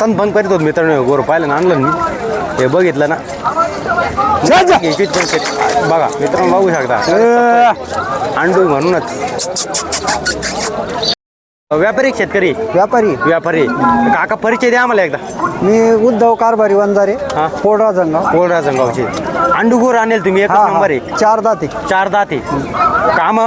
तन पण करीत होत मित्रांनो गोर पाहिलं ना आणलं मी. हे बघितलं ना. जा, जा. किती पण करीत. बघा मित्रांनो बघू शकता. अंडू म्हणूनच. व्यापारी का शेतकरी? व्यापारी. व्यापारी. काका परिचय द्या आम्हाला एकदा. मी उद्धव कारभारी वंजारे हा. पोडरा जंगाव. कोरडा जंगावचे. आणेल तुम्ही एकच नंबर आहे. चार दाते. चार दाते. काम?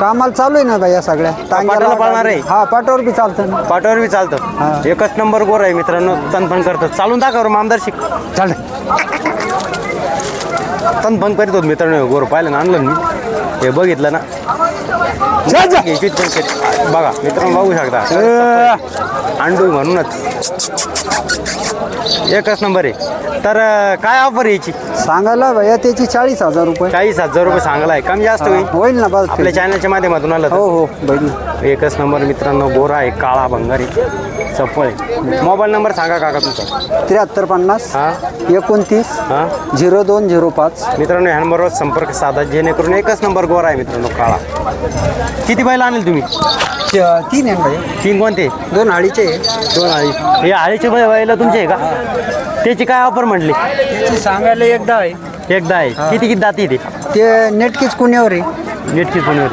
कामाला चालू आहे ना बाई या सगळ्या. पाटाला पळणार आहे? हा पाटावर बी चालतं ना. पाठवर बी हा. चालतं एकच नंबर गोर आहे मित्रांनो तन पण करतं चालून दाखव रे आमदार शिक. चाल तन पण करीत होत मित्रांनो गोर पाहिलं ना आणलं ना मी. हे बघितलं ना. जा, जा. किती पण करीत. बघा मित्रांनो बघू शकता. अंडू म्हणूनच. एकच नंबर आहे. तर काय ऑफर यायची सांगायला भैया त्याची चाळीस हजार रुपये. चाळीस हजार रुपये सांगला आहे. कमी जास्त होईल? होईल ना बस. आपल्या चॅनलच्या माध्यमातून आलं हो. हो बहिणी एकच नंबर मित्रांनो गोरा आहे काळा भंगारी. चप्पळ आहे. मोबाईल नंबर सांगा काका तुमचा. त्र्याहत्तर पन्नास हा? एकोणतीस हा? झिरो दोन झिरो पाच. मित्रांनो ह्या नंबरवर संपर्क साधा. जेणेकरून एकच नंबर गोरा आहे मित्रांनो काळा. किती बैल आणेल तुम्ही? तीन आहे भैया तीन कोणते? दोन अडीचे आहे. दोन आळी. हे आळीचे बै बैल तुमचे आहे का? त्याची काय ऑफर म्हटली? त्याची सांगायला एकदा आहे. एकदा आहे. किती किती दाती ते? ते नेटकीच कुण्यावर आहे. नेटची फोनवर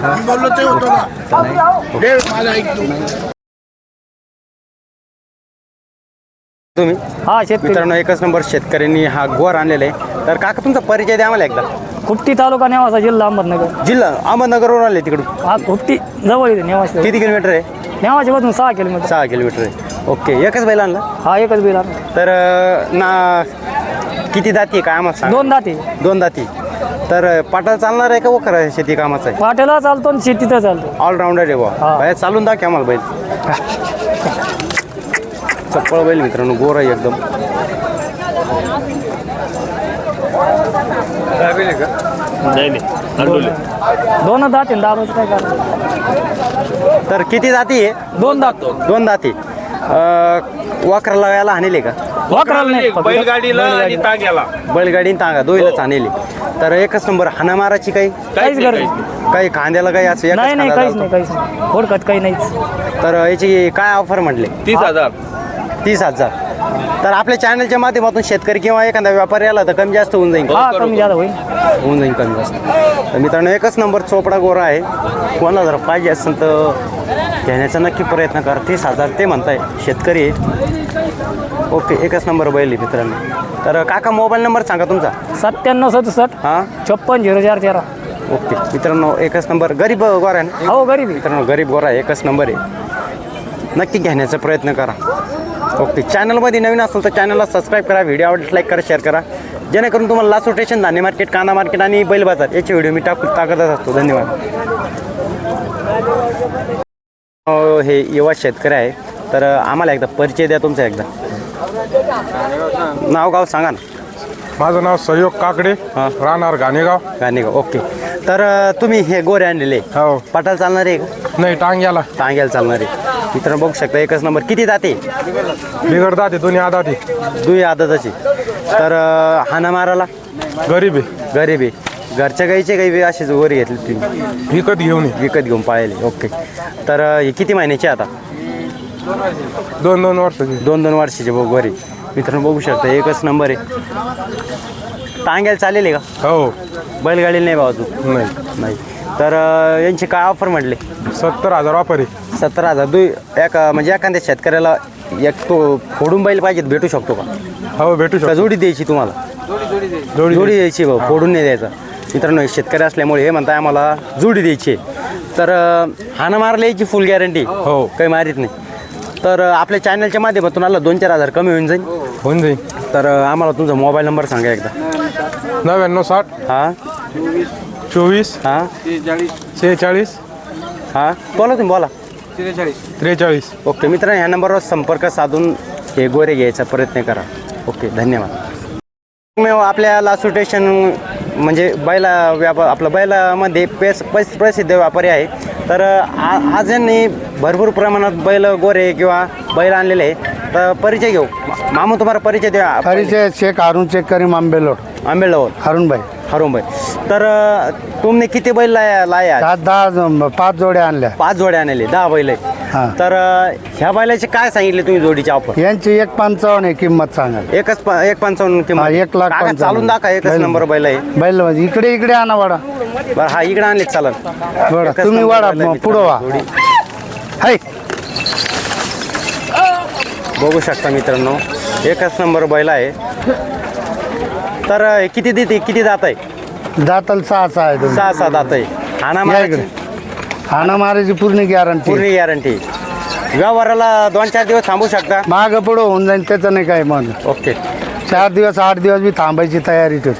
तुम्ही? हा शेतकरी. मित्रांनो एकच नंबर शेतकऱ्यांनी हा गोर आणलेला आहे. तर काका तुमचा परिचय द्या आम्हाला एकदा. खुपटी तालुका नेवासा जिल्हा अहमदनगर. जिल्हा अहमदनगरवरून आले तिकडून. हा खुपटी जवळ येते नेवासा किती किलोमीटर आहे? नेवाच्या पासून सहा किलोमीटर सहा किलोमीटर आहे. ओके एकच बैल आणला? हा एकच बिल तर अं, ना किती दाती आहे काय आम्हाला सांग? दोन दाते. दोन दाती. तर अं, पाटाला चालणार आहे का वखर आहे शेती कामाचं आहे? पाट्याला चालतो आणि शेतीत चालतो. ऑलराऊंडर आहे बुवा. हा. बाहेर चालून दाखव आम्हाला बैल. चप्पळ बैल मित्रांनो गोर आहे एकदम. दोन दाते दारूच काय करतो तर किती जाती आहे दोन दात. दोन दाती वाखर लावायला आणले का? वाकराला नाही. बैलगाडीला आणि ताग्याला. बैलगाडी आणि तांगा दोईलाच आणले. तर एकच नंबर हाना माराची काही? काहीच गरज नाही. काही खांद्याला काही असं नाही नाही काहीच नाही काहीच नाही. खोडखत काही नाहीच. तर याची काय ऑफर म्हटले? तीस हजार. तीस हजार. तर आपल्या चॅनलच्या माध्यमातून शेतकरी किंवा एखादा व्यापारी आला तर कमी जास्त होऊन जाईल हा कमी जादा होईल. होऊन जाईल कमी जास्त. तर मित्रांनो एकच नंबर चोपडा गोरा आहे. कोणाला जर पाहिजे असेल तर घेण्याचा नक्की प्रयत्न करा. तीस हजार ते म्हणताय शेतकरी आहे ओके एकच नंबर बैल आहे मित्रांनो. तर काका मोबाईल नंबर सांगा तुमचा. सत्त्याण्णव सदुसष्ट हां? छप्पन झिरो चार तेरा. ओके मित्रांनो एकच नंबर. गरीब गोरा आहे हो गरीब. मित्रांनो गरीब गोरा आहे एकच नंबर आहे. नक्की घेण्याचा प्रयत्न करा. ओके चॅनलमध्ये नवीन असेल तर चॅनलला सबस्क्राईब करा व्हिडिओ आवडल्यास लाईक करा शेअर करा. जेणेकरून तुम्हाला लास्ट रोटेशन धान्य मार्केट कांदा मार्केट आणि बैल बाजार याचे व्हिडिओ मी टाकू टाकतच असतो. धन्यवाद. हे युवा शेतकरी आहे. तर आम्हाला एकदा परिचय द्या तुमचा एकदा. नाव गाव सांगा ना. माझं नाव सहयोग काकडे हा. राहणार घाणेगाव. गाणेगाव ओके. तर तुम्ही हे गोरे आणलेले. हो. पटाल चालणार आहे का? नाही टांग्याला. टांग्याला चालणार. आहे मित्रांनो बघू शकता एकच नंबर. किती जाते बिघडतात ते दोन्ही आदाती. दुई आदताची. तर अं, हाना माराला गरीब आहे. गरीब आहे. घरच्या गाईचे काही असेच वरी घेतले तुम्ही? विकत घेऊन ये. विकत घेऊन पाळले. ओके. तर अं, हे किती महिन्याचे आता? दोन दोन वर्षाची. दोन दोन वर्षाचे बघ वरी मित्रांनो बघू शकता एकच नंबर आहे. टांग्याला चालेल आहे का? हो. बैलगाडीला नाही बाजू नाही. नाही. तर अं, यांची काय ऑफर म्हटले? सत्तर हजार वापर आहे. सत्तर हजार. दुई एक म्हणजे एखाद्या शेतकऱ्याला एक तो फोडून बैल पाहिजे भेटू शकतो का? हो भेटू का शकतो जोडी द्यायची तुम्हाला? जोडी जोडी द्यायची. भाऊ फोडून नाही द्यायचा. मित्रांनो हे शेतकरी असल्यामुळे हे म्हणताय आम्हाला जोडी द्यायची आहे. तर हाणं मारला यायची फुल गॅरंटी हो. काही मारित नाही. तर अं, आपल्या चॅनलच्या माध्यमातून आला दोन चार हजार कमी होऊन जाईल होऊन जाईल तर अं, आम्हाला तुमचा मोबाईल नंबर सांगा एकदा. नव्याण्णव साठ. हां? चोवीस. हां? शेहेचाळीस. हां? बोला तुम्ही बोला. त्रेचाळीस. ओके मित्रांनो ह्या नंबरवर संपर्क साधून हे गोरे घ्यायचा प्रयत्न करा. ओके धन्यवाद. मी आपल्या लासू स्टेशन म्हणजे बैला व्यापार आपलं बैलामध्ये पेस पैस प्रसिद्ध व्यापारी आहे. तर आ आज यांनी भरपूर प्रमाणात बैल गोरे किंवा बैल आणलेले आहे तर परिचय घेऊ. मामा तुम्हाला परिचय द्या. परिचय शेख हारून चेक करी आंबेलोट. आंबेलावर हारून भाई हरून भाई तर तुमने किती बैल लाया लाया? दहा दहा पाच जोड्या आणल्या. पाच जोड्या आणले दहा बैल आहे हा. तर अं, ह्या बैलाची काय सांगितले तुम्ही जोडीची ऑफर यांची एक पंचावन्न आहे किंमत सांगाल एकच प- एक पंचावन्न किंमत. एक लाख काका, पंचावन्न. चालून दाखवा एकच बैल. नंबर बैल आहे. बैल म्हणजे इकडे इकडे आणा वाडा. बरं हा इकडे आणले बरं एकच तुम्ही नंबर वाडा बैल आहे मग पुढं वा जोडी. हाय. बघू शकता मित्रांनो. एकच नंबर बैल आहे. तर हे किती देते किती दात आहे? दाताल सहा सहा आहे सहा सहा दात आहे. हाना या मारायची? इकडे. हाणा मारायची पूर्ण गॅरंटी पूर्ण गॅरंटी व्यवहाराला दोन चार दिवस थांबू शकता? माग पुढं होऊन जाईल त्याचं नाही काय मन. ओके. चार दिवस आठ दिवस बी थांबायची तयारी ठेव.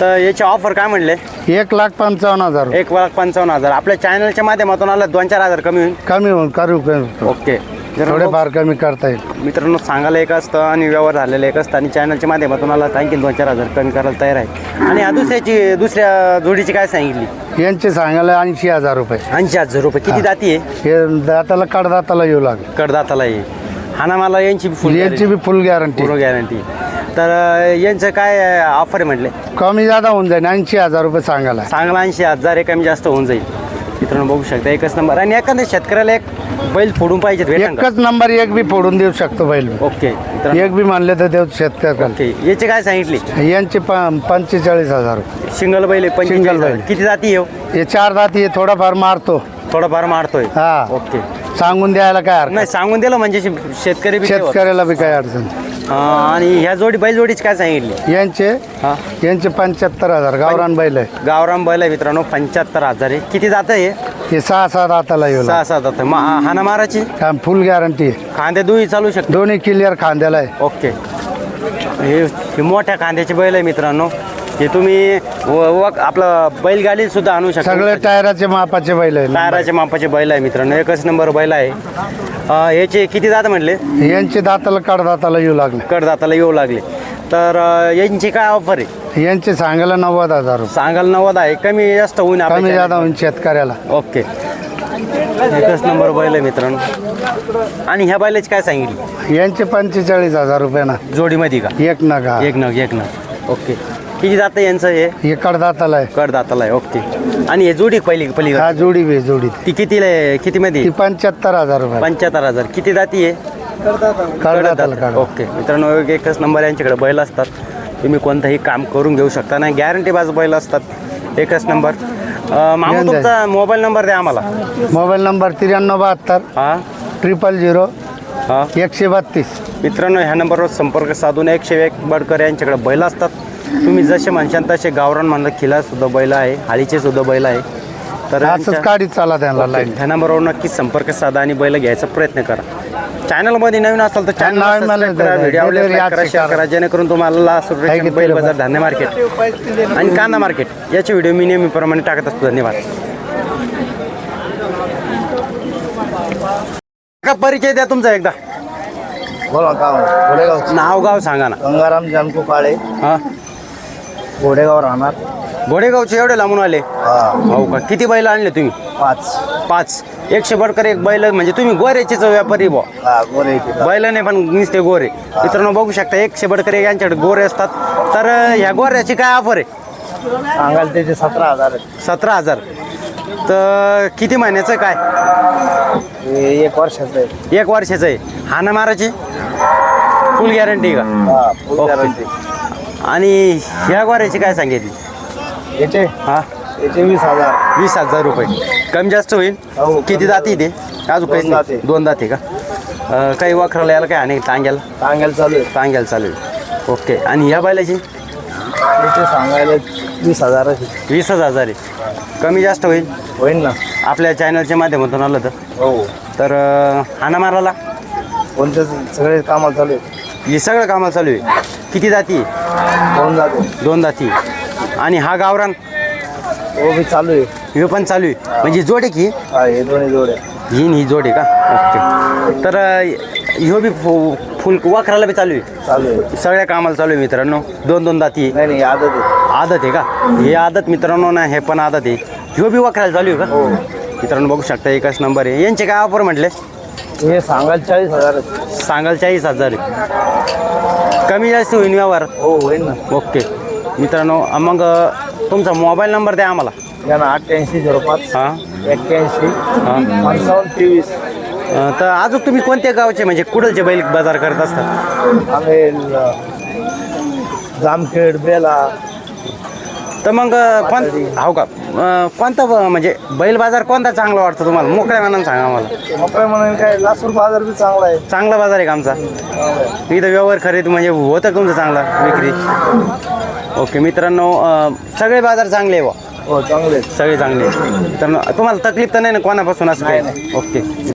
तर याची ऑफर काय म्हणले? एक लाख पंचावन्न हजार. एक लाख पंचावन्न हजार. आपल्या चॅनलच्या माध्यमातून आलं दोन चार हजार कमी होईल. कमी होऊन करू करू. ओके. थोडेफार कमी करता येईल. मित्रांनो सांगायला एक असतं आणि व्यवहार झालेलं एक असतं आणि चॅनलच्या माध्यमातून आला आणखी दोन चार हजार कमी करायला तयार आहे. आणि दुसऱ्याची दुसऱ्या जोडीची काय सांगितली? यांचे सांगायला ऐंशी हजार रुपये. ऐंशी हजार रुपये. किती दाती आहे? हे दाताला कडदाताला येऊ लागले. कडदाताला आहे. हाना मला यांची फुल यांची बी फुल गॅरंटी पूर्ण गॅरंटी तर अं, यांचं काय ऑफर म्हटले? कमी जादा होऊन जाईल. ऐंशी हजार रुपये सांगायला. चांगला ऐंशी हजार हे कमी जास्त होऊन जाईल. मित्रांनो बघू शकता एकच नंबर आणि एखाद्या शेतकऱ्याला एक बैल फोडून पाहिजे भेटेल का? एकच नंबर एक बी फोडून देऊ शकतो बैल ओके मित्रांनो. एक बी म्हणले तर देऊ शेतकऱ्याला ओके याचे काय सांगितले? यांचे पंचेचाळीस हजार रुपये. सिंगल बैल आहे, Single बैल. किती जाती येऊ हे? चार दाती हे थोडाफार मारतो. थोडाफार मारतोय. हा. ओके. सांगून द्यायला काय हरकत नाही सांगून दिलं म्हणजे शे- शेतकरी बी तेव्हा. शेतकऱ्याला बी काय अडचण हा, आणि ह्या जोडी बैल जोडीची काय सांगितली? यांचे? हा. यांचे पंच्याहत्तर हजार. गावरान बैल आहे. गावराम बैल आहे मित्रांनो पंच्याहत्तर हजार आहे. किती जात आहे हे? सहा सात हाताला येऊ सहा सात जात हाना माराची. फुल गॅरंटी कांदे दुई चालू शकतो दोन्ही क्लिअर खांद्याला आहे. ओके. हे हे मोठ्या कांद्याची बैल आहे मित्रांनो. हे तुम्ही व- व- आपलं बैलगाडी सुद्धा आणू शकता. सगळे टायराचे मापाचे बैल आहे टायराच्या मापाचे बैल आहे मित्रांनो. एकच नंबर बैल आहे. अं, याचे किती जात म्हणले? यांचे दाताला कडदाताला येऊ लागले. कडदाताला येऊ लागले. तर यांची काय ऑफर आहे? यांचे सांगायला नव्वद हजार रुपये. सांगाल नव्वद आहे. कमी जास्त होईन आपल्या कमी जादा channel होईल शेतकऱ्याला. ओके. एकच नंबर बैल आहे मित्रांनो. आणि ह्या बैलाची काय सांगितली? यांचे पंचेचाळीस हजार रुपये ना. जोडीमध्ये का? एक नगा एक नग एक नग. ओके. किती जातं यांचं हे? हे कडदाताला आहे. कडदाताला आहे. ओके. आणि हे जोडी पहिली पहिली हा जोडी बी जोडी ती कितीला आहे? किती मध्ये ती पंच्याहत्तर हजार रुपये. पंच्याहत्तर हजार. किती जाती आहे? ओके. मित्रांनो एक- एकच नंबर यांच्याकडे बैल असतात. तुम्ही कोणतंही काम करून घेऊ शकता. नाही गॅरंटी बाजू बैल असतात. एकच नंबर. अं, मामा तुमचा मोबाईल नंबर द्या आम्हाला. मोबाईल नंबर त्र्याण्णव बहात्तर हा? ट्रिपल झिरो हा? एकशे बत्तीस. मित्रांनो ह्या नंबरवर संपर्क साधून एकशे एक बडकर यांच्याकडे बैल असतात. तुम्ही जसे म्हणशाल तसे गावरान म्हणलं खिला सुद्धा बैल आहे हाळीचे सुद्धा बैल आहे. तर असंच काढीत चाला त्यांना ह्या नंबरवर नक्की संपर्क साधा आणि बैल घ्यायचा प्रयत्न करा. चॅनलमध्ये नवीन असाल तर चॅनल मला करा व्हिडिओ आवडल्यास delivery like करा आज शेअर करा जेणेकरून तुम्हाला बैल तुला बाजार. धान्य मार्केट आणि कांदा मार्केट याचे व्हिडिओ मी नेहमीप्रमाणे टाकत असतो धन्यवाद. का परिचय द्या तुमचा एकदा. बोला का घोडेगाव नाव गाव सांगा ना. गंगाराम जानकू काळे हा. घोडेगाव राहणार. घोडेगावचे एवढे लांबून आले? हा. का? किती बैल आणले तुम्ही? पाच. पाच. एकशे बडकर एक बैल म्हणजे तुम्ही गोऱ्याचेच व्यापारी बुवा. हा गोरे बैलाने पण नुसते गोरे. मित्रांनो बघू शकता एकशे बडकर एक यांच्याकडे गोरे असतात. तर ह्या गोऱ्याची काय ऑफर आहे? सांगाल त्याचे सतरा हजार सतरा हजार. तर किती महिन्याचं काय? एक वर्षाचं आहे. एक वर्षाचं आहे. हाना माराची फुल गॅरंटी का? हा full ओके. guarantee. आणि ह्या गोऱ्याची काय सांगितली? याचे? हा. याचे वीस हजार. वीस हजार रुपये. कमी जास्त होईल? हो, किती कमी जाती ते अजून काहीच दोन नाही. दोन दाते का? अं, काही वाखराला यायला काय आणि टांग्याला सांगायला चालू आहे. टांग्याला चालू आहे. ओके. आणि ह्या बैलाची? याचे सांगायला वीस हजाराचे वीस हजार आहे. कमी जास्त होईल? होईल ना. आपल्या चॅनलच्या माध्यमातून आलं तर. हो. तर अं, हाना माराला कोणत्या सगळे कामाला चालू आहे? हे सगळं कामाला चालू आहे. किती जाती दोन जाते दोन जाती आणि हा गावरान? हो बी चालू आहे. हे पण चालू आहे. म्हणजे जोड आहे की? हा हे दोन्ही जोडे ही ही जोड आहे का? ओके. तर ह्यो बी फु- फुल वाखराला बी चालू आहे? चालू आहे. सगळ्या कामाला चालू आहे मित्रांनो. दोन दोन दाती आहे. नाही नाही आदत आहे. आदत आहे का? हे आदत मित्रांनो ना हे पण आदत आहे. ह्यो बी वाखराला चालू आहे का? हो. मित्रांनो बघू शकता एकच नंबर आहे. यांचे काय ऑफर म्हटले? हे सांगायला चाळीस हजार. सांगाल चाळीस हजार आहे. कमी जास्त होईल व्यवहार. हो होईल ना. ओके. मित्रांनो अं, मग अं, तुमचा मोबाईल नंबर द्या आम्हाला. या ना अठ्ठ्याऐंशी झिरो पाच हां. एक्क्याऐंशी हां. पंचावन्न तेवीस. अं, तर अजून तुम्ही कोणत्या गावचे म्हणजे कुठलचे बैल बाजार करत असतात? आम्ही ल- जामखेड बेला. तर मग अं, कोण हो का. अं, कोणता ब- म्हणजे बैल बाजार कोणता चांगला वाटतो तुम्हाला? मोकळ्या मनानं सांगा मग काय म्हणून काय लासूर बाजार बी चांगला आहे. चांगला बाजार आहे का आमचा? इथं व्यवहार खरेदी म्हणजे होतं का तुमचं चांगला विक्री? ओके मित्रांनो अं, सगळे बाजार चांगले आहे बुवा. हो चांगले. सगळे चांगले. तर तुम्हाला तकलीफ तर नाही ना कोणापासून असं काही ओके